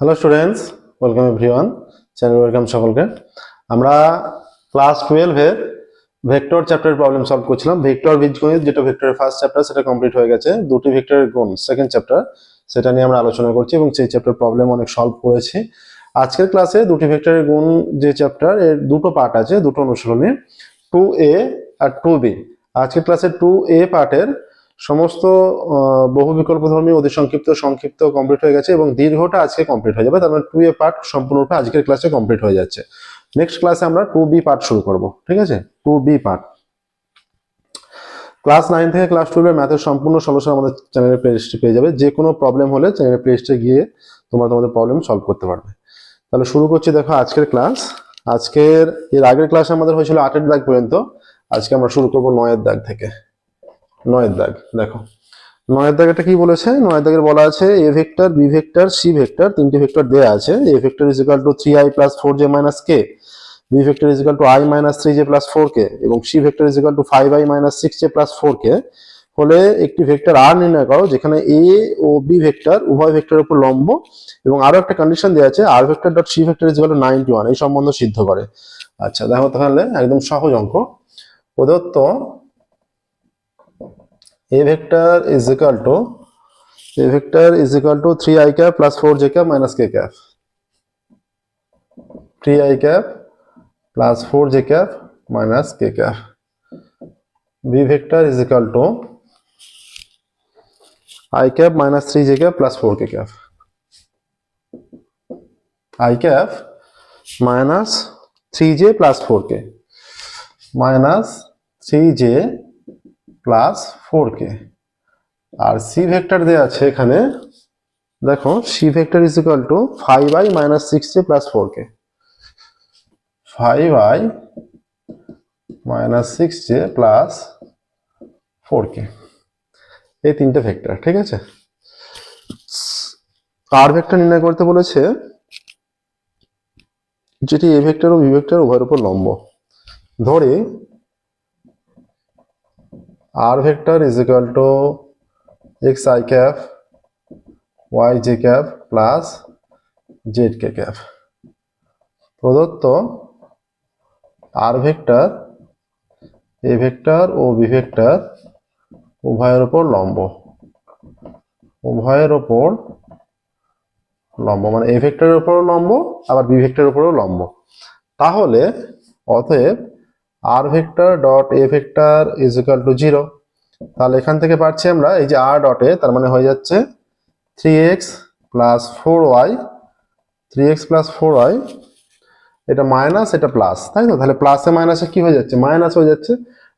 Hello students welcome everyone channel welcome সকলকে। আমরা class টুয়েলভের ভেক্টর চ্যাপ্টারের প্রবলেম সলভ করছিলাম। ভেক্টর বীজগণিত যেটা ভেক্টরের ফার্স্ট চ্যাপ্টার সেটা কমপ্লিট হয়ে গেছে। দুটি ভেক্টরের গুণ সেকেন্ড চ্যাপ্টার সেটা নিয়ে আমরা আলোচনা করছি এবং সেই চ্যাপ্টার প্রবলেম অনেক সলভ করেছি। আজকের ক্লাসে দুটি ভেক্টরের গুণ যে চ্যাপ্টার এর দুটো পার্ট আছে, দুটো অনুশীলনী। টু এ আর টু বি আজকের ক্লাসে টু এ পার্টের সমস্ত বহু বিকল্প ধর্মী, অতি সংক্ষিপ্ত সংক্ষিপ্ত কমপ্লিট হয়ে গেছে এবং দীর্ঘটা আজকে কমপ্লিট হয়ে যাবে। তার মানে টু এ পার্ট সম্পূর্ণরূপে আজকের ক্লাসে কমপ্লিট হয়ে যাচ্ছে। নেক্সট ক্লাসে আমরা টু বি পার্ট শুরু করব, ঠিক আছে? Two B part class nine থেকে ক্লাস টুয়েলভের ম্যাথের সম্পূর্ণ সলিউশন আমাদের চ্যানেলের প্লেলিস্টে পেয়ে যাবে। যে কোনো প্রবলেম হলে চ্যানেলের প্লেলিস্টে গিয়ে তোমরা তোমাদের প্রবলেম সলভ করতে পারবে। তাহলে শুরু করছি, দেখো আজকের ক্লাস আজকের, এর আগের ক্লাস আমাদের হয়েছিল আটের দাগ পর্যন্ত। আজকে আমরা শুরু করব নয়ের দাগ থেকে। নয়ের দাগ, দেখো। নয়ের দাগ এটা কি বলেছে? নয়ের দাগের বলা আছে A vector B vector C vector তিনটি ভেক্টর দেয়া আছে। A vector is equal to three I plus four J minus K B vector is equal to I minus three J plus four K এবং C vector is equal to five I minus six J plus four K হলে একটি vector আর নির্ণয় করো, যেখানে এ ও B vector উভয় ভেক্টরের উপর লম্ব, এবং আরও একটা কন্ডিশন দেওয়া আছে R vector dot C vector is equal to ninety one এই সম্বন্ধ সিদ্ধ করে। আচ্ছা দেখো তাহলে, একদম সহজ অঙ্ক। প্রদত্ত A vector is equal to A vector is equal to three I cap plus four J cap minus K cap three I cap plus four J cap minus K cap B vector is equal to I cap minus three J cap plus four K cap I cap minus three J plus four K minus three J plus four K R C vector দেওয়া আছে এখানে, দেখো C vector is equal to five I minus six J plus four K five I minus six J plus four K এই তিনটে vector ঠিক আছে? আর vector নির্ণয় করতে বলেছে যেটি A vector O B vector উভয়ের উপর লম্ব। ধরে r vector is equal to x i cap, y j cap plus z k cap. প্রদত্ত r ভেক্টর a ভেক্টর ও b ভেক্টর উভয়ের উপর লম্ব। উভয়ের উপর লম্ব মানে a ভেক্টরের উপর লম্ব, আবার b ভেক্টরের উপরও লম্ব। তাহলে অতএব R vector dot A vector is equal to zero তাহলে এখান থেকে পাচ্ছি আমরা এই যে আর ডটে তার মানে হয়ে যাচ্ছে three X plus four Y three X plus four Y এটা মাইনাস এটা প্লাস তাই তো তাহলে প্লাসে মাইনাসে কি হয়ে যাচ্ছে? মাইনাস হয়ে যাচ্ছে।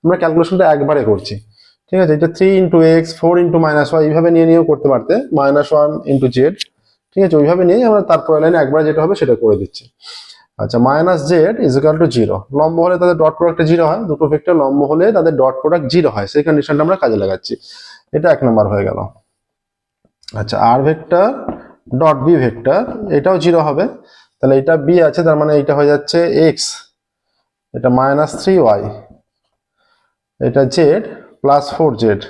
আমরা ক্যালকুলেশনটা একবারে করছি। ঠিক আছে? এটা three into X four into minus Y এইভাবে নিয়ে নিয়েও করতে পারতে। মাইনাস ওয়ান ইন্টু জেড ঠিক আছে? ওইভাবে নিয়ে আমরা তারপর লাইনে একবারে যেটা হবে সেটা করে দিচ্ছি। আচ্ছা minus Z is equal to zero লম্ব হলে তাদের ডট প্রোডাক্ট জিরো হয়, দুটো ভেক্টর লম্ব হলে তাদের ডট প্রোডাক্ট জিরো হয়। সেই কন্ডিশনটা আমরা কাজে লাগাচ্ছি। এটা এক নম্বর হয়ে গেল। আচ্ছা R vector dot B vector এটাও জিরো হবে। তাহলে এটা বি আছে, তার মানে এটা হয়ে যাচ্ছে এক্স এটা মাইনাস থ্রি ওয়াই এটা Z plus four Z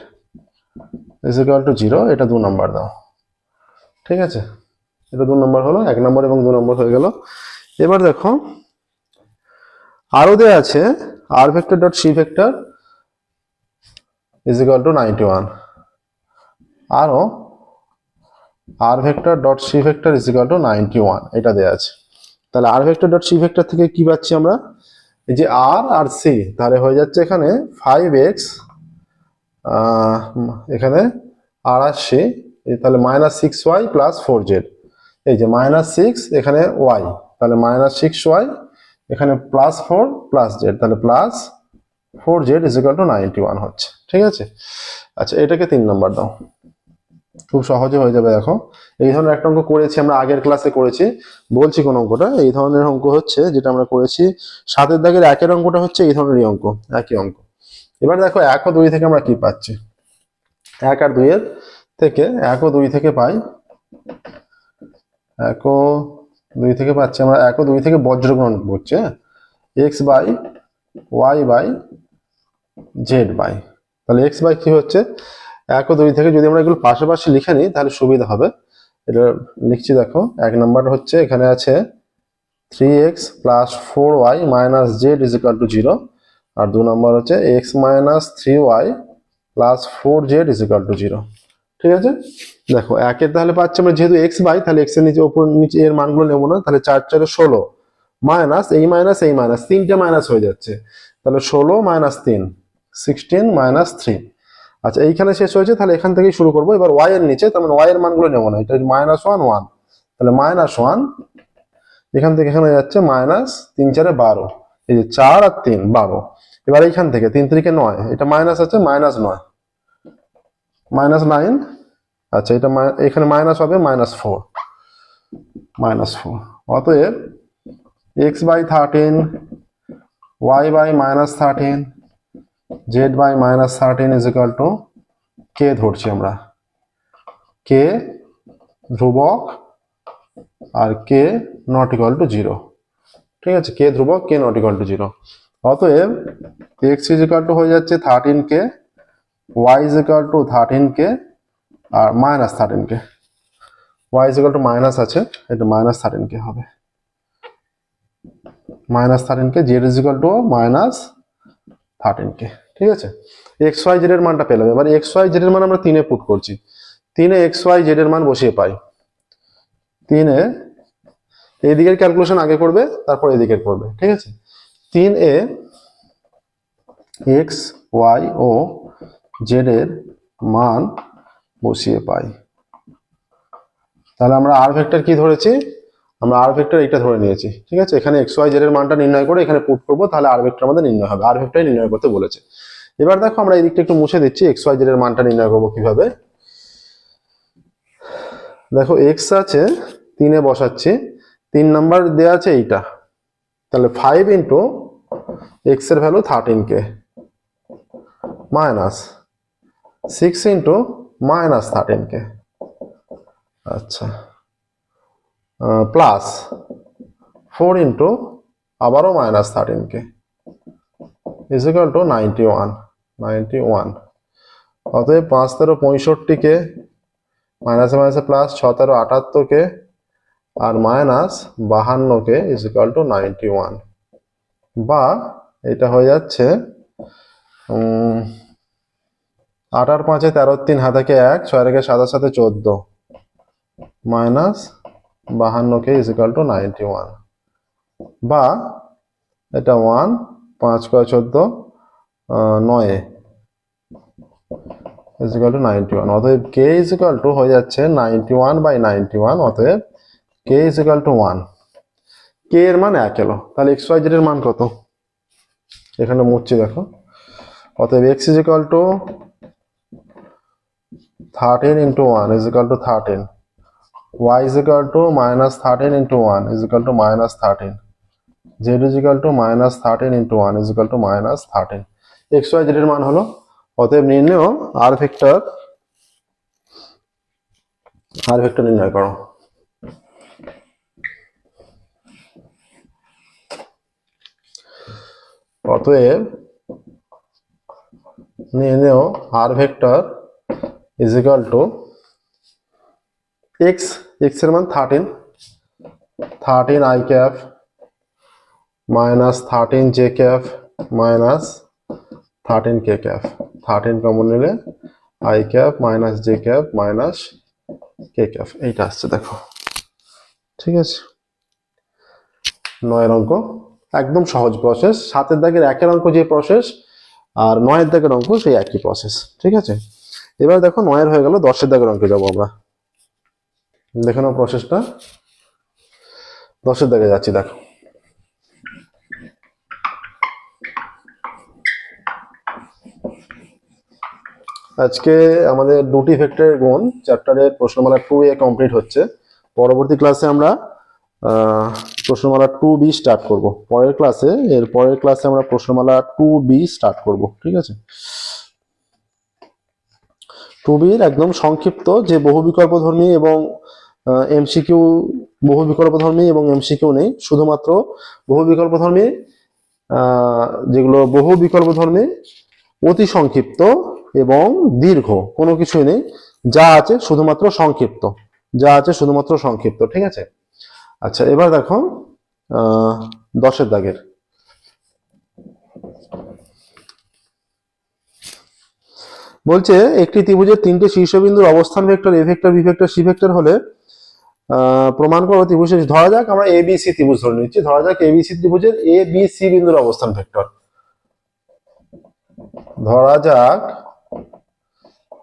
is equal to zero এটা দু নম্বর দাও। ঠিক আছে? এটা দু নম্বর হলো, এক নম্বর এবং দু নম্বর হয়ে গেল। এবার দেখো আরও দেয়া আছে R vector dot C vector is equal to ninety one আরও R vector dot C vector is equal to ninety one এটা দেয়া আছে। তাহলে R vector dot C vector থেকে কি পাচ্ছি আমরা? এই যে আর আর সি তাহলে হয়ে যাচ্ছে এখানে ফাইভ এক্স এখানে আর আর সি তাহলে minus six Y plus four Z এই যে মাইনাস সিক্স এখানে ওয়াই তাহলে মাইনাস সিক্স ওয়াই এখানে প্লাস ফোর প্লাস জেড তাহলে plus four Z is equal to ninety one হচ্ছে, ঠিক আছে? আচ্ছা এটাকে তিন নম্বর দাও। খুব সহজে হয়ে যাবে দেখো। এই ধরনের একটা অঙ্ক করেছি আমরা আগের ক্লাসে করেছি। বলছি কোন অঙ্কটা? এই ধরনের অঙ্ক হচ্ছে যেটা আমরা করেছি, সাতের দাগের একের অঙ্কটা হচ্ছে এই ধরনেরই অঙ্ক, একই অঙ্ক। এবার দেখো এক ও দুই থেকে আমরা কি পাচ্ছি? এক আর দুইয়ের থেকে এক ও দুই থেকে পাই। এক ও দুই থেকে পাচ্ছি আমরা এক ও দুই থেকে বজ্রগ্রহণ করছে X by Y by Z by তাহলে এক্স বাই কি হচ্ছে? এক দুই থেকে যদি আমরা এগুলো পাশাপাশি লিখে নিই, তাহলে সুবিধা হবে। এটা লিখছি দেখো, এক নাম্বার হচ্ছে এখানে আছে three X plus four Y minus Z is equal to zero আর দু নম্বর হচ্ছে X minus three Y plus four Z is equal to zero ঠিক আছে? দেখো, একের তাহলে পাচ্ছি আমরা যেহেতু এক্স বাই, তাহলে এক্সের নিচে ওপর নিচে এর মানগুলো নেব না, তাহলে চার চারে ষোলো। মাইনাস, এই মাইনাস এই মাইনাস, তিনটে মাইনাস হয়ে যাচ্ছে। তাহলে ষোলো মাইনাস তিন, সিক্সটিন মাইনাস থ্রি। আচ্ছা এইখানে শেষ হয়েছে, তাহলে এখান থেকেই শুরু করব। এবার ওয়াই এর নিচে, তার মানে ওয়াই এর মানগুলো নেব না, এটা মাইনাস ওয়ান ওয়ান তাহলে মাইনাস ওয়ান এখান থেকে এখানে যাচ্ছে মাইনাস তিন চারে বারো। এই যে চার আর তিন, বারো। এবার এইখান থেকে, তিন তিরিকে নয়, এটা মাইনাস আছে মাইনাস নয়। মাইনাস নাইন আচ্ছা এটা এখানে মাইনাস হবে মাইনাস ফোর মাইনাস ফোর অতএব X by thirteen Y by minus thirteen Z by minus thirteen is equal to K ধরছি আমরা। কে ধ্রুবক আর K not equal to zero ঠিক আছে কে ধ্রুবক K not equal to zero অতএব এক্স ইজ ইকাল টু হয়ে যাচ্ছে thirteen K Y is equal to thirteen K R minus thirteen K. Y is to minus আছে, এটা মাইনাস থার্টিন কে হবে। Minus thirteen K Z is equal to minus thirteen K, ঠিক আছে? X Y Z এর মানটা পেলাম। এবার x Y Z এর মান আমরা তিনে পুট করছি। তিনে এক্স ওয়াই জেড এর মান বসিয়ে পাই। তিনে এই দিকের ক্যালকুলেশন আগে করবে, তারপর এদিকের করবে, ঠিক আছে? তিন এ এক্স ওয়াই ও জেড এর মান বসিয়ে পাই। তাহলে আমরা আর ভেক্টর কি ধরেছি? আমরা আর ভেক্টর এইটা ধরে নিয়েছি, ঠিক আছে? এখানে এক্স ওয়াই জেড এর মানটা নির্ণয় করে এখানে পুট করব, তাহলে আর ভেক্টর আমাদের নির্ণয় হবে। আর ভেক্টর নির্ণয় করতে বলেছে। এবার দেখো আমরা এই দিকটা একটু মুছে দিচ্ছি এক্স ওয়াই জেড এর মানটা নির্ণয় করব কীভাবে? দেখো এক্স আছে, তিনে বসাচ্ছি, তিন নাম্বার দেওয়া আছে এইটা। তাহলে ফাইভ ইন্টু এক্সের value thirteen K minus six into minus thirteen K. আচ্ছা। প্লাস ফোর ইন্টু আবারও minus thirteen K. Equal to ninety one ninety one অতএব পাঁচ তেরো পঁয়ষট্টিকে মাইনাসে মাইনাসে প্লাস ছ তেরো আটাত্তরকে আর minus বাহান্নকে is equal to ninety one বা, এটা হয়ে যাচ্ছে আট আর পাঁচে তেরো, তিন হাতাকে এক ছয় রেখে সাতার সাথে চোদ্দ। Minus বাহান্নকে is equal to ninety one বা এটা ওয়ান পাঁচ কয় চোদ্দ নয়ে। Is equal to ninety one অতএব কে ইজ ইকাল টু হয়ে যাচ্ছে ninety one by ninety one অতএব K is equal to one K এর মান এক এলো। তাহলে এক্স ওয়াই জেড এর মান কত? এখানে মুছছি দেখো। অতএব X is equal to thirteen into one is equal to thirteen Y is equal to minus thirteen into one is equal to minus thirteen Z is equal to minus thirteen into one is equal to minus thirteen X Y Z এর মান হলো। অতএব নির্ণয় R vector আর vector নির্ণয় করো। অতএব নির্ণয় R vector is equal to X এক্সের মান thirteen thirteen I cap minus thirteen J cap minus thirteen K cap thirteen common নিলে I cap minus J cap minus K cap এইটা আসছে, দেখো। ঠিক আছে? নয়ের অঙ্ক। একদম সহজ প্রসেস সাতের দাগের একের অঙ্ক যে প্রসেস আর নয়ের দাগের অঙ্ক সেই একই প্রসেস ঠিক আছে? এবার দেখো নয়ের হয়ে গেল, দশের দাগের অঙ্কে যাব আমরা। দেখে নাও প্রসেসটা দশের দাগে যাচ্ছি, দেখো। আজকে আমাদের দুটি ভেক্টরের গুণ চ্যাপ্টারের প্রশ্নমালা টু এ কমপ্লিট হচ্ছে। পরবর্তী ক্লাসে আমরা প্রশ্নমালা টু বি স্টার্ট করব। পরের ক্লাসে এর পরের ক্লাসে আমরা প্রশ্নমালা টু বি স্টার্ট করব, ঠিক আছে? টু বির একদম সংক্ষিপ্ত যে বহু বিকল্পধর্মী এবং এমসিকিউ, বহু বিকল্পধর্মী এবং এমসিকিউ নেই, শুধুমাত্র বহু বিকল্পধর্মী যেগুলো বহু বিকল্পধর্মী, অতি সংক্ষিপ্ত এবং দীর্ঘ, কোনো কিছুই নেই, যা আছে শুধুমাত্র সংক্ষিপ্ত, যা আছে শুধুমাত্র সংক্ষিপ্ত, ঠিক আছে? আচ্ছা এবার দেখো দশের দাগের। বলছে, একটি ত্রিভুজের তিনটে শীর্ষবিন্দুর অবস্থান vector, A vector, B vector, C vector হলে প্রমাণ করো ত্রিভুজের ধরা যাক, আমরা এ, বি, সি ত্রিভুজ ধরে নিচ্ছি। ধরা যাক, এ, বি, সি ত্রিভুজের এ, বি, সি বিন্দুর অবস্থান ভেক্টর। ধরা যাক,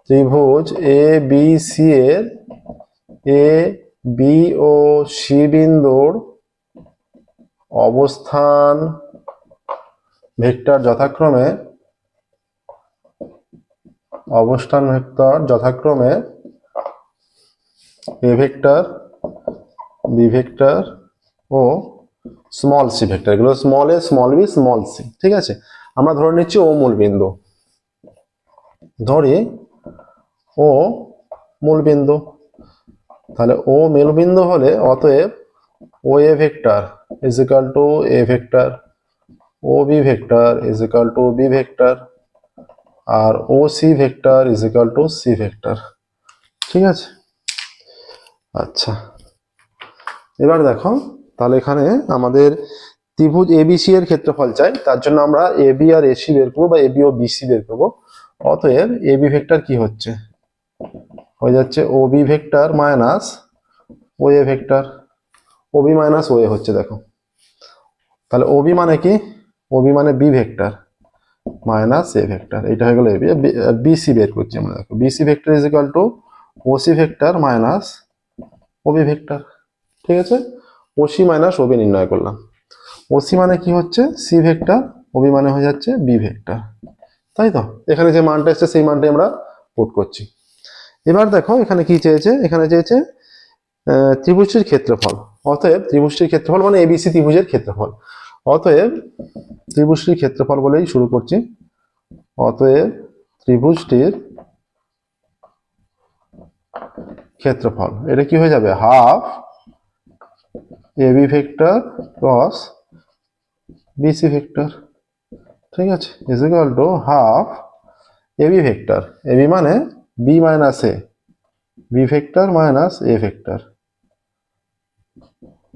ত্রিভুজ এ, বি, সি এর এ, বি ও সি বিন্দুর অবস্থান ভেক্টর যথাক্রমে অবস্থান ভেক্টর যথাক্রমে এ ভেক্টর বি ভেক্টর ও স্মল সি ভেক্টর এগুলো small A small B small C ঠিক আছে? আমরা ধরে নিচ্ছি ও মূল বিন্দু ধরি ও মূল বিন্দু তাহলে ও মূল বিন্দু হলে অতএব O A vector is to A vector O B vector is to B vector R O C vector is equal to C vector ঠিক আছে? আচ্ছা। এবার দেখো, তাহলে এখানে আমাদের ত্রিভুজ এবিসি এর ক্ষেত্রফল চাই, তার জন্য আমরা এ বি আর এসি বের করব বা এবি ও বিসি বের করব। অতএব এবি ভেক্টর কি হচ্ছে? হয়ে যাচ্ছে O B vector minus O A vector O B minus O A হচ্ছে, দেখো। তাহলে ও বি মানে কি? ও বি মানে B vector minus A vector এটা হয়ে গেল এবি বিসি বের করছি আমরা দেখো। BC vector is equal to OC vector minus OB vector ঠিক আছে? ওসি মাইনাস ওবি নির্ণয় করলাম। ওসি মানে কি হচ্ছে? সি ভেক্টর ওবি মানে হয়ে যাচ্ছে বি ভেক্টর তাই তো? এখানে যে মানটা এসছে, সেই মানটাই আমরা পুট করছি। এবার দেখো, এখানে কি চেয়েছে? এখানে চেয়েছে ত্রিভুজটির ক্ষেত্রফল। অতএব ত্রিভুজটির ক্ষেত্রফল মানে এবিসি ত্রিভুজের ক্ষেত্রফল। অতএব ত্রিভুজটির ক্ষেত্রফল বলেই শুরু করছি। অতএব ত্রিভুজটির ক্ষেত্রফল, এটা কি হয়ে যাবে? Half AB vector cross BC vector ঠিক আছে? Is equal to half AB vector AB মানে B minus A B vector minus A vector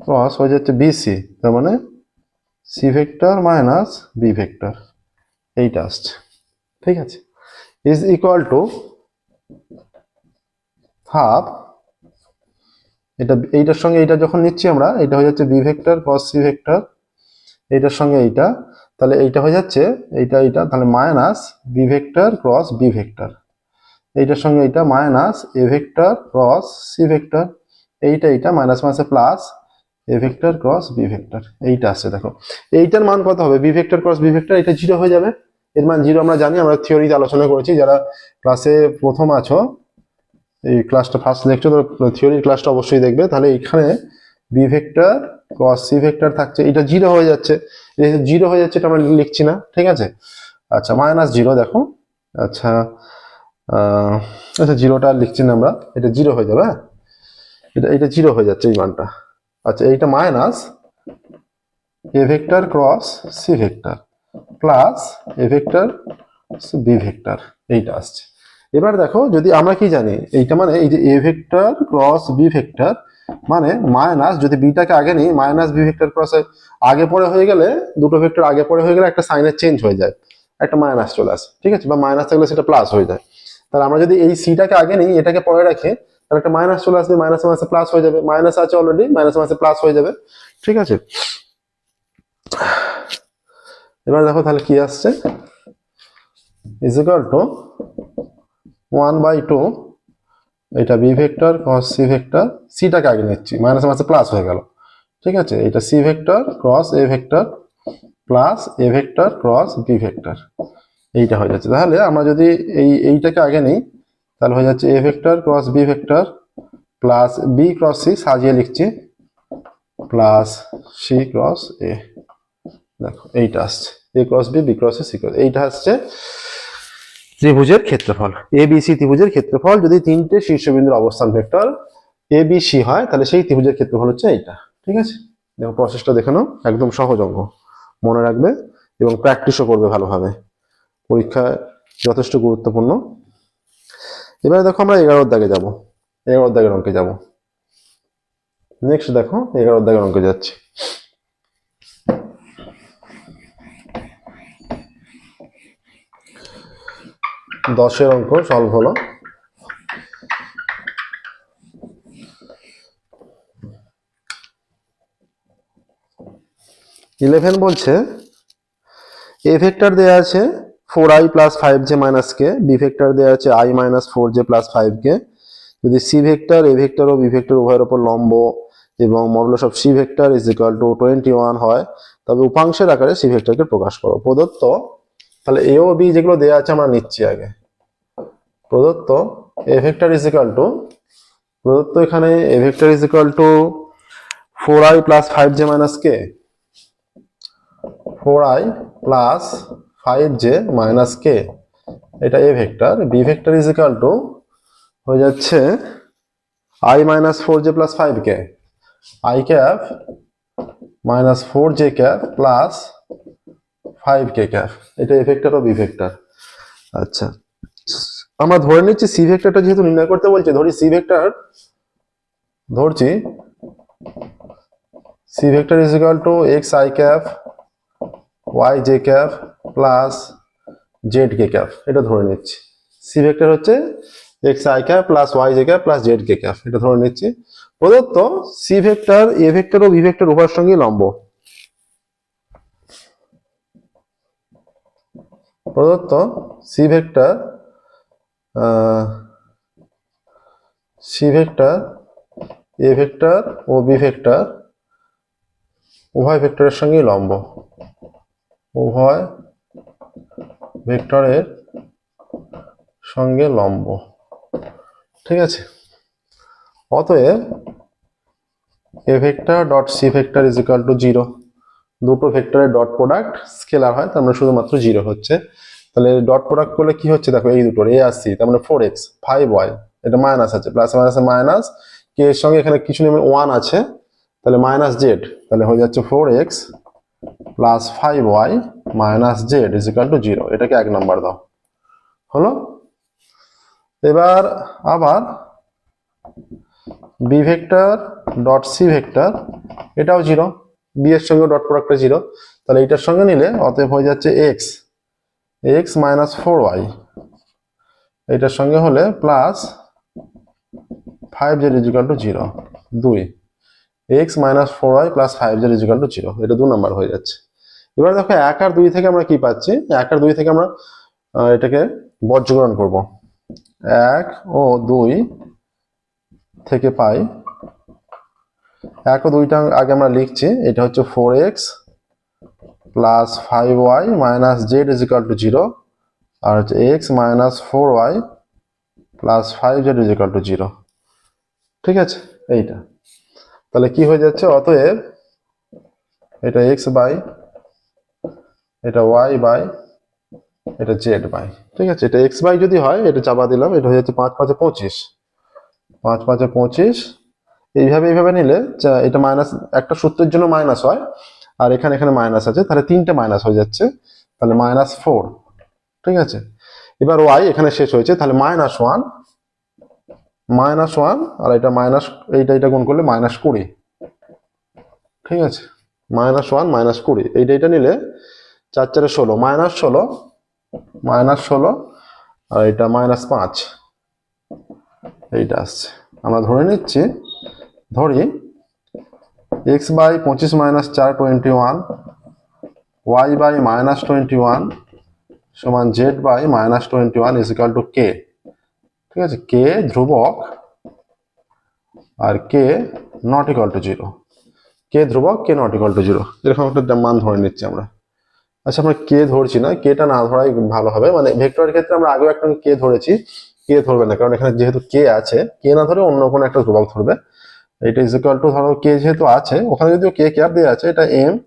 cross হয়ে যাচ্ছে বিসি তার মানে C vector minus B vector. এইটা আসছে ঠিক আছে? ইজ ইকুয়াল টু হাফ এটা, এইটার সঙ্গে এইটা যখন নিচ্ছি আমরা এটা হয়ে যাচ্ছে B vector cross C vector. এইটার সঙ্গে এইটা, তাহলে এইটা হয়ে যাচ্ছে, এইটা এইটা, তাহলে minus B vector cross B vector. এইটার সঙ্গে এইটা minus A vector cross C vector. এইটা এইটা, মাইনাস মাসে plus A vector cross B vector এইটা আসছে দেখো। এইটার মান কত হবে? B vector cross B vector এটা জিরো হয়ে যাবে। এর মান জিরো আমরা জানি, আমরা থিওরিতে আলোচনা করেছি। যারা ক্লাসে প্রথম আছো, এই ক্লাসটা ফার্স্ট লেকচার থিওরির ক্লাসটা অবশ্যই দেখবে। তাহলে এখানে B vector cross C vector থাকছে এটা জিরো হয়ে যাচ্ছে। জিরো হয়ে যাচ্ছে, এটা আমরা লিখছি না, ঠিক আছে? আচ্ছা মাইনাস জিরো দেখো। আচ্ছা আচ্ছা জিরোটা লিখছি না আমরা, এটা জিরো হয়ে যাবে হ্যাঁ? এটা এটা জিরো হয়ে যাচ্ছে এই মানটা। আচ্ছা এইটা minus A vector cross C vector plus A vector B vector এইটা আসছে। এবার দেখো, যদি আমরা কি জানি, এইটা মানে এই যে A vector cross B vector মানে মাইনাস যদি বিটাকে আগে নিই মাইনাস বি ভেক্টর ক্রস আগে পরে হয়ে গেলে, দুটো ভেক্টর আগে পরে হয়ে গেলে একটা সাইনের চেঞ্জ হয়ে যায়, একটা মাইনাস চলে আসে, ঠিক আছে? বা মাইনাস থাকলে সেটা প্লাস হয়ে যায়। তাহলে আমরা যদি এই সিটাকে আগে নিই, এটাকে পরে রাখি তাহলে একটা মাইনাস চলে আসবে মাইনাস মাসে প্লাস হয়ে যাবে। মাইনাস আছে অলরেডি মাইনাস মাসে প্লাস হয়ে যাবে। ঠিক আছে? এবার দেখো তাহলে কি আসছে? Is equal to one by two এটা B vector cross C vector সিটাকে আগে নিচ্ছি। মাইনাস মাসে প্লাস হয়ে গেল। ঠিক আছে? এটা C vector cross A vector plus A vector cross B vector এইটা হয়ে যাচ্ছে। তাহলে আমরা যদি এই, এইটাকে আগে নিই তাহলে হয়ে যাচ্ছে A vector cross B vector plus B cross C সাজিয়ে লিখছি প্লাস সি ক্রস এ দেখো, এইটা আসছে। A cross B B cross C cross এইটা আসছে ত্রিভুজের ক্ষেত্রফল। এ বি সি ত্রিভুজের ক্ষেত্রফল যদি তিনটে শীর্ষবিন্দুর অবস্থান ভেক্টর এ বি সি হয়, তাহলে সেই ত্রিভুজের ক্ষেত্রফল হচ্ছে এইটা। ঠিক আছে? দেখো প্রসেসটা দেখে নাও। একদম সহজ অঙ্গ মনে রাখবে এবং প্র্যাকটিসও করবে ভালোভাবে। পরীক্ষায় যথেষ্ট গুরুত্বপূর্ণ। এবারে দেখো আমরা এগারোর দাগে যাব। এগারোর দাগের অঙ্কে যাব। নেক্সট দেখো, এগারো অধ্যায়ের অঙ্কে যাচ্ছি। দশের অঙ্ক সলভ হলো। ইলেভেন বলছে এ ভেক্টর দেওয়া আছে four i plus five j minus k B vector দেওয়া আছে i minus four j plus five k যদি C vector A vector O B vector উভয়ের ওপর লম্ব এবং modulus of C vector is equal to twenty one হয়, তবে উপাংশের আকারে সি ভেক্টরকে প্রকাশ করো। প্রদত্ত, তাহলে এ ও বি যেগুলো দেওয়া আছে আমরা নিচ্ছি আগে। প্রদত্ত A vector is equal to প্রদত্ত এখানে A vector is equal to four i plus five j minus k four i plus five j minus k এটা A vector B vector is equal to হয়ে যাচ্ছে i minus four j plus five k i cap minus four j cap plus five k cap এটা A vector O B vector আচ্ছা আমরা ধরে নিচ্ছি C ভেক্টরটা যেহেতু নির্ণয় করতে বলছে, ধরি সি ভেক্টর ধরছি C vector is equal to x i cap y j cap plus z k cap এটা ধরে নিচ্ছি। সি ভেক্টর হচ্ছে x i cap plus y j cap plus z k cap এটা ধরে নিচ্ছি। প্রদত্ত C vector A vector O B vector উভয়ের সঙ্গে লম্ব। প্রদত্ত C vector C vector A vector O B vector উভয় ভেক্টরের সঙ্গে লম্ব। উভয় ভেক্টরের সঙ্গে লম্ব। ঠিক আছে? অতএব A vector dot C vector is equal to zero দুটো ভেক্টরের ডট প্রোডাক্ট স্কেলার হয়, তার মানে শুধুমাত্র জিরো হচ্ছে। তাহলে ডট প্রোডাক্ট করলে কি হচ্ছে? দেখো এই দুটোর এ আর সি তার মানে ফোর এক্স ফাইভ ওয়াই এটা মাইনাস আছে প্লাস মাইনাস মাইনাস কে এর সঙ্গে এখানে কিছু নেই ওয়ান আছে, তাহলে মাইনাস জেড তাহলে হয়ে যাচ্ছে four x plus five y minus z is equal to zero এটাকে এক নম্বর দাও। হলো? এবার আবার B vector dot C vector এটাও জিরো বি এর সঙ্গে ডট প্রোডাক্টটা জিরো তাহলে এটার সঙ্গে নিলে অতএব হয়ে যাচ্ছে x x minus four y এটার সঙ্গে হলে plus five z is equal to zero দুই। X minus four y plus five z is equal to zero এটা দু নম্বর হয়ে যাচ্ছে। এবার দেখো এক আর দুই থেকে আমরা কি পাচ্ছি? এক আর দুই থেকে আমরা এটাকে বর্জ্যকরণ করব। এক ও দুই থেকে পাই। এক ও দুইটা আগে আমরা লিখছি, এটা হচ্ছে four x plus five y minus z is equal to zero আর হচ্ছে x minus four y plus five z is equal to zero ঠিক আছে? এইটা। তাহলে কি হয়ে যাচ্ছে? অতএব এটা এক্স বাই এটা ওয়াই বাই এটা জেড বাই ঠিক আছে? এটা এক্স বাই যদি হয়, এটা চাপা দিলাম, এটা হয়ে যাচ্ছে পাঁচ পাঁচে পঁচিশ। পাঁচ পাঁচে পঁচিশ, এইভাবে এইভাবে নিলে এটা মাইনাস একটা সূত্রের জন্য মাইনাস হয়, আর এখানে এখানে মাইনাস আছে, তাহলে তিনটে মাইনাস হয়ে যাচ্ছে, তাহলে মাইনাস ফোর ঠিক আছে? এবার ওয়াই এখানে শেষ হয়েছে, তাহলে মাইনাস ওয়ান মাইনাস ওয়ান আর এটা মাইনাস এইটা এটা গুণ করলে মাইনাস কুড়ি। ঠিক আছে? মাইনাস ওয়ান মাইনাস কুড়ি। এইটা এটা নিলে চার চারে ষোলো, মাইনাস ষোলো মাইনাস ষোলো, আর এটা মাইনাস পাঁচ। এইটা আসছে। আমরা ধরে নিচ্ছি, ধরি এক্স বাই পঁচিশ মাইনাস চার twenty one y by minus twenty one, সমান z by minus twenty one is equal to k ঠিক আছে? কে ধ্রুবক, আর k not equal to zero k ধ্রুবক k not equal to zero এরকম একটা মান ধরে নিচ্ছি আমরা। আচ্ছা আমরা কে ধরছি না? কেটা না ধরাই ভালো হবে। মানে ভেক্টরের ক্ষেত্রে আমরা আগেও একটা কে ধরেছি, কে ধরবে না? কারণ এখানে যেহেতু কে আছে, কে না ধরে অন্য কোনো একটা ধ্রুবক ধরবে। এটা ইজ ইকুয়াল টু ধরো কে যেহেতু আছে, ওখানে যদিও কে ক্যাপ দেওয়া আছে, এটা এম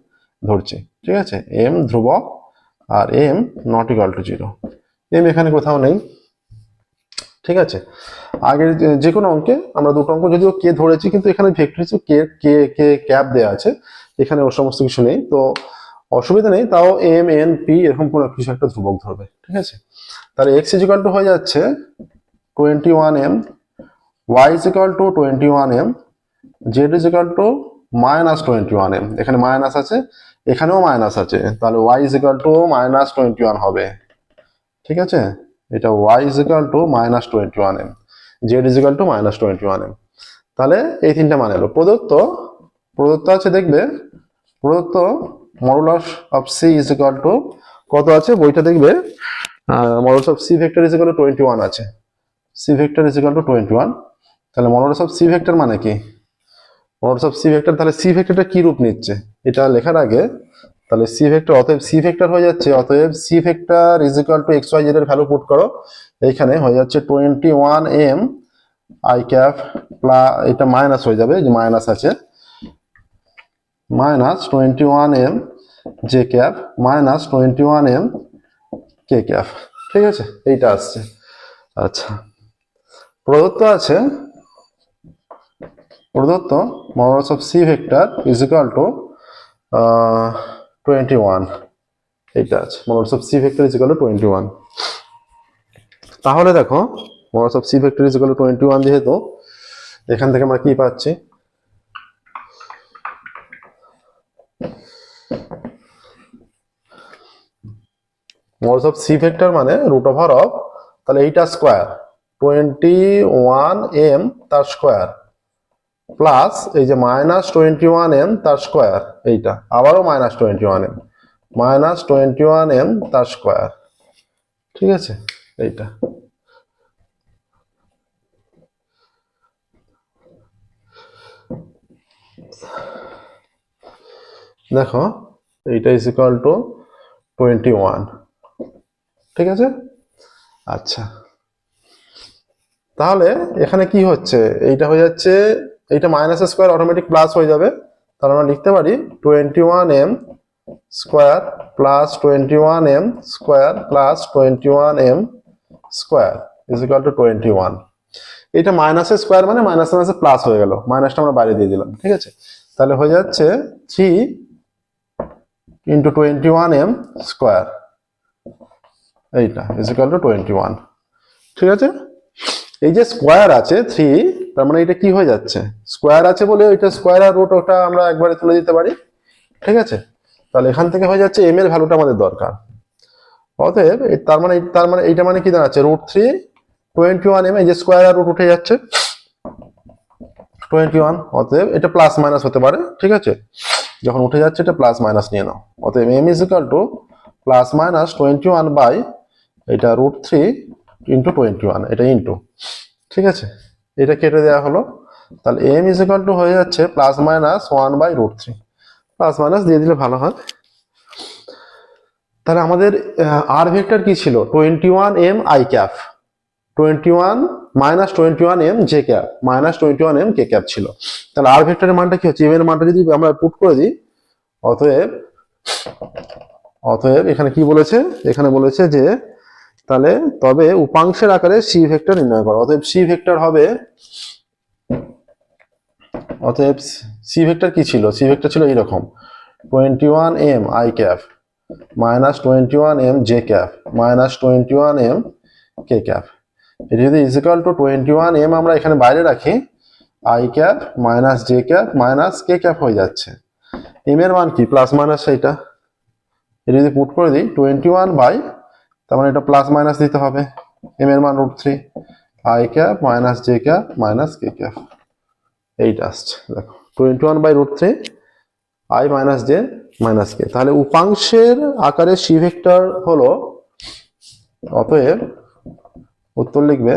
ধরছি। ঠিক আছে? এম ধ্রুবক আর m not equal to zero m এখানে কোথাও নেই। ঠিক আছে? আগের যে- কোনো অঙ্কে আমরা দুটো অঙ্ক যদিও কে ধরেছি, কিন্তু এখানে ভেক্টর হিসেবে কে কে কে ক্যাপ দেওয়া আছে। এখানে ওর সমস্ত কিছু নেই। তো অসুবিধা নেই, তাও এম এন পি এরকম কোনো কিছু একটা ধ্রুবক ধরবে, ঠিক আছে? তাহলে এক্স ইজিক্যাল টু হয়ে যাচ্ছে twenty one m y is equal to twenty one m z is equal to minus twenty one m এখানে মাইনাস আছে, এখানেও মাইনাস আছে, তাহলে y is equal to minus twenty one হবে, ঠিক আছে? এটা y is equal to minus twenty one m z is equal to minus twenty one m তাহলে এই তিনটা মানে এলো প্রদত্ত প্রদত্ত আছে দেখবে, প্রদত্ত modulus of C is equal to কত আছে? বইটা দেখবে। Modulus of C vector is equal to twenty one আছে। C vector is equal to twenty one তাহলে মডুলাস অফ সি ভেক্টর মানে কি? মডুলাস অফ সি ভেক্টর তাহলে সি ভেক্টরটা কি রূপ নিচ্ছে? এটা লেখার আগে, তাহলে সি ভেক্টর অতএব সি ভেক্টর হয়ে যাচ্ছে, অতএব C vector is equal to x y z এর ভ্যালু পুট করো। এইখানে হয়ে যাচ্ছে twenty one m i cap plus এটা মাইনাস হয়ে যাবে, যে মাইনাস আছে। Minus twenty one m j cap, minus twenty one m k cap. ঠিক আছে? এইটা আসছে। আচ্ছা। প্রদত্ত আছে, প্রদত্ত modulus of C vector is to twenty one. এইটা আছে। Modulus of C vector is twenty one. তাহলে দেখো modulus of C vector is twenty one যেহেতু, এখান থেকে আমরা কি পাচ্ছি? মডুলাস অফ সি ভেক্টর মানে রুট ওভার অফ, তাহলে এইটা স্কোয়ার। টোয়েন্টি ওয়ান এম তার স্কোয়ার, প্লাস এই যে মাইনাস টোয়েন্টি ওয়ান এম তার স্কোয়ার, এইটা। আবারও minus twenty one m, minus twenty one m তার স্কোয়ার। ঠিক আছে? এইটা। দেখো, এইটা is equal to twenty one. ঠিক আছে? আচ্ছা। তাহলে এখানে কি হচ্ছে? এইটা হয়ে যাচ্ছে, এইটা মাইনাস স্কোয়ার অটোমেটিক প্লাস হয়ে যাবে। তাহলে আমরা লিখতে পারি twenty one m square plus twenty one m square plus twenty one m square is equal to twenty one এটা মাইনাসের স্কোয়ার মানে মাইনাস মাইনাসে প্লাস হয়ে গেল। মাইনাসটা আমরা বাইরে দিয়ে দিলাম, ঠিক আছে? তাহলে হয়ে যাচ্ছে three into twenty one m square এইটা is equal to twenty one ঠিক আছে? এই যে স্কোয়ার আছে থ্রি তার মানে এটা কি হয়ে যাচ্ছে? স্কোয়ার আছে বলে ওইটা স্কোয়ার আর রুট ওটা আমরা একবারে তুলে দিতে পারি। ঠিক আছে? তাহলে এখান থেকে হয়ে যাচ্ছে এম এর ভ্যালুটা আমাদের দরকার। অতএব তার মানে তার মানে এইটা মানে কি দাঁড়াচ্ছে? Root three twenty one m এই যে স্কোয়ার আর রুট উঠে যাচ্ছে। টোয়েন্টি ওয়ান অতএব এটা প্লাস মাইনাস হতে পারে। ঠিক আছে? যখন উঠে যাচ্ছে, এটা প্লাস মাইনাস নিয়ে নাও। অতএব m is equal to plus minus twenty one by এটা root three into twenty one এটা ইন্টু ঠিক আছে? এটা কেটে দেওয়া হলো। তাহলে এম ইজ ইকাল টু হয়ে যাচ্ছে plus minus one by root three plus minus দিয়ে দিলে ভালো হয়। তাহলে আমাদের আর ভেক্টর কি ছিল? Twenty one m i cap twenty one minus twenty one m j cap minus twenty one m k cap ছিল। তাহলে আর ভেক্টরের মানটা কি হচ্ছে? এম এর মানটা যদি আমরা পুট করে দিই, অতএব অতএব এখানে কি বলেছে? এখানে বলেছে যে তাহলে তবে উপাংশের আকারে সি ভেক্টর নির্ণয় করো। অতএব সি ভেক্টর হবে, অতএব সি ভেক্টর কি ছিল? সি ভেক্টর ছিল এইরকম। Twenty one m i cap minus twenty one m j cap minus twenty one m k cap এটা যদি is equal to twenty one m আমরা এখানে বাইরে রাখি i cap minus j cap minus k cap হয়ে যাচ্ছে। M এর মান কি? প্লাস মাইনাস সেইটা এটা যদি পুট করে দিই টোয়েন্টি ওয়ান বাই তার মানে এটা প্লাস মাইনাস দিতে হবে। এম এর মান root three i cap minus j cap minus k cap এইটা আসছে দেখো twenty one by root three i minus j minus k তাহলে উপাংশের আকারে সি ভেক্টর হলো, অতএব উত্তর লিখবে,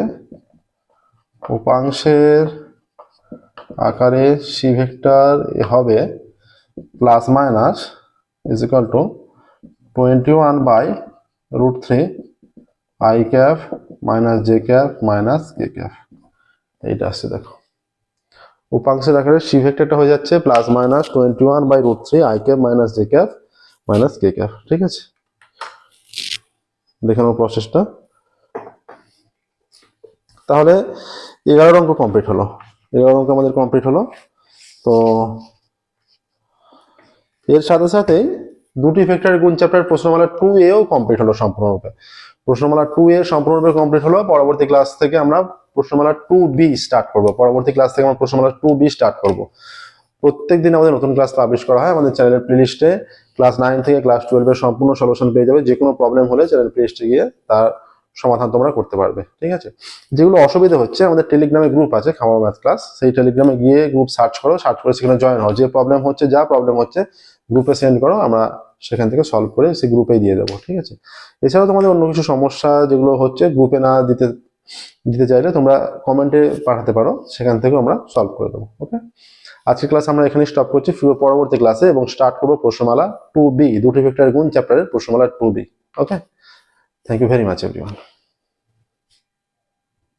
উপাংশের আকারে সি ভেক্টর হবে plus minus is equal to twenty one by root three, i cap minus j cap minus k cap. এইটা আসছে দেখো। উপাংশের আকারে সি ভেক্টরটা হয়ে যাচ্ছে plus minus twenty one by root three, i cap minus j cap minus k cap, ঠিক আছে? দেখে নাও প্রসেসটা। তাহলে এগারো অঙ্ক কমপ্লিট হলো। এগারো অঙ্ক আমাদের কমপ্লিট হলো। তো এর সাথে সাথে দুটি ফ্যাক্টরের গুণ চ্যাপ্টার প্রশ্নমালা টু এও কমপ্লিট হলো সম্পূর্ণরূপে। প্রশ্নমালা টু এ সম্পূর্ণরূপে কমপ্লিট হলো, পরবর্তী ক্লাস থেকে আমরা প্রশ্নমালা টু বি স্টার্ট করব। পরবর্তী ক্লাস থেকে আমরা প্রশ্নমালা টু বি স্টার্ট করব। প্রত্যেক দিন আমাদের নতুন ক্লাস পাবলিশ করা হয় আমাদের চ্যানেলের প্লেলিস্টে ক্লাস নাইন থেকে ক্লাস টুয়েলভের সম্পূর্ণ সলিউশন পেয়ে যাবে যে কোনো প্রবলেম হলে চ্যানেল প্লেলিস্টে গিয়ে তার সমাধান তোমরা করতে পারবে। ঠিক আছে? যেগুলো অসুবিধা হচ্ছে, আমাদের টেলিগ্রামে গ্রুপ আছে, খামার ম্যাথ ক্লাস সেই টেলিগ্রামে গিয়ে গ্রুপ সার্চ করো সার্চ করে সেখানে জয়েন হও। যে প্রবলেম হচ্ছে, যা প্রবলেম হচ্ছে গ্রুপে সেন্ড করো, আমরা সেখান থেকে সলভ করে সেই গ্রুপেই দিয়ে দেবো, ঠিক আছে? এছাড়াও তোমাদের অন্য কিছু সমস্যা যেগুলো হচ্ছে গ্রুপে না দিতে দিতে চাইলে তোমরা কমেন্টে পাঠাতে পারো, সেখান থেকে আমরা সলভ করে দেবো ওকে আজকের ক্লাস আমরা এখানে স্টপ করছি, ফিরবো পরবর্তী ক্লাসে এবং স্টার্ট করব প্রশ্নমালা টু বি দুটি ভেক্টর গুণ চ্যাপ্টারের প্রশ্নমালা two B okay thank you very much everyone